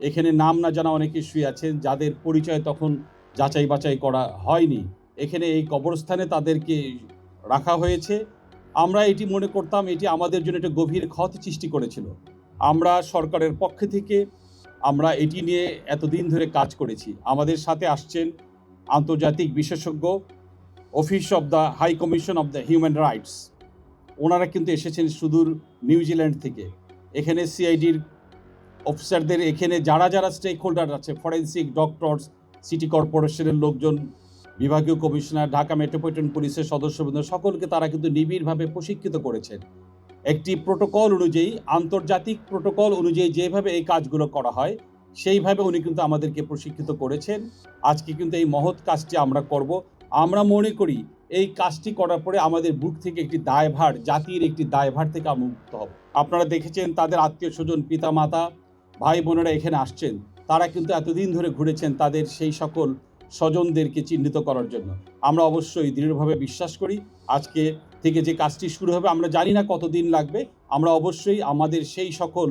এখানে নাম না জানা অনেকে শুয়ে আছেন যাদের পরিচয় তখন যাচাই বাছাই করা হয়নি। এখানে এই কবরস্থানে তাদেরকে রাখা হয়েছে। আমরা এটি মনে করতাম এটি আমাদের জন্য একটা গভীর ক্ষত সৃষ্টি করেছিল। আমরা সরকারের পক্ষ থেকে আমরা এটি নিয়ে এতদিন ধরে কাজ করেছি। আমাদের সাথে আসছেন আন্তর্জাতিক বিশেষজ্ঞ office of the high commission of the human rights ওনারা কিন্তু এসেছেন সুদূর নিউজিল্যান্ড থেকে। এখানে সিআইডির অফিসারদের এখানে যারা যারা স্টেক হোল্ডার আছে ফরেন্সিক ডক্টরস সিটি কর্পোরেশনের লোকজন, বিভাগীয় কমিশনার ঢাকা মেট্রোপলিটন পুলিশের সদস্যবৃন্দ, সকলকে তারা কিন্তু নিবিড়ভাবে প্রশিক্ষিত করেছেন। একটি প্রোটোকল অনুযায়ী, আন্তর্জাতিক প্রোটোকল অনুযায়ী যেভাবে এই কাজগুলো করা হয়, সেইভাবে উনি কিন্তু আমাদেরকে প্রশিক্ষিত করেছেন। আজকে কিন্তু এই মহৎ কাজটি আমরা করব। আমরা মনে করি, এই কাজটি করার পরে আমাদের বুক থেকে একটি দায়ভার, জাতির একটি দায়ভার থেকে আমরা মুক্ত হব। আপনারা দেখেছেন তাদের আত্মীয় স্বজন পিতা মাতা ভাই বোনেরা এখানে আসছেন, তারা কিন্তু এতদিন ধরে ঘুরেছেন তাদের সেই সকল স্বজনদেরকে চিহ্নিত করার জন্য। আমরা অবশ্যই দৃঢ়ভাবে বিশ্বাস করি, আজকে থেকে যে কাজটি শুরু হবে, আমরা জানি না কতদিন লাগবে, আমরা অবশ্যই আমাদের সেই সকল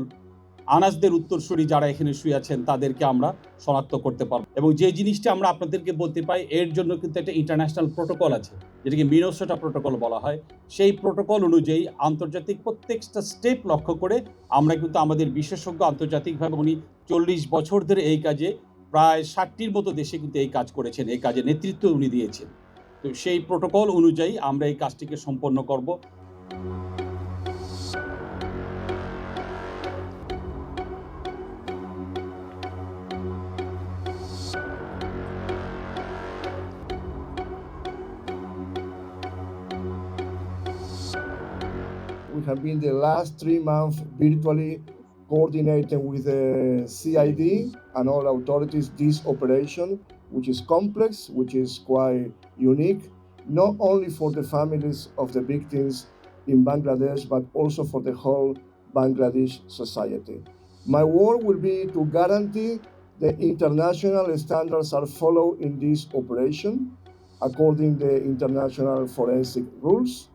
আনাজদের উত্তরসূরি যারা এখানে শুয়ে আছেন, তাদেরকে আমরা শনাক্ত করতে পারব। এবং যে জিনিসটা আমরা আপনাদেরকে বলতে পাই এর জন্য কিন্তু একটা ইন্টারন্যাশনাল প্রোটোকল আছে, যেটাকে মিনোসোটা প্রোটোকল বলা হয়। সেই প্রোটোকল অনুযায়ী আন্তর্জাতিক প্রত্যেকটা স্টেপ লক্ষ্য করে আমরা কিন্তু আমাদের বিশেষজ্ঞ আন্তর্জাতিকভাবে উনি চল্লিশ বছর ধরে এই কাজে, প্রায় ষাটটির মতো দেশে কিন্তু এই কাজ করেছেন, এই কাজে নেতৃত্ব উনি দিয়েছেন। তো সেই প্রোটোকল অনুযায়ী আমরা এই কাজটিকে সম্পন্ন করব। We have been the last three months virtually coordinating with the CID and all authorities this operation, which is complex, which is quite unique, not only for the families of the victims in Bangladesh, but also for the whole Bangladesh society. My work will be to guarantee the international standards are followed in this operation according to the international forensic rules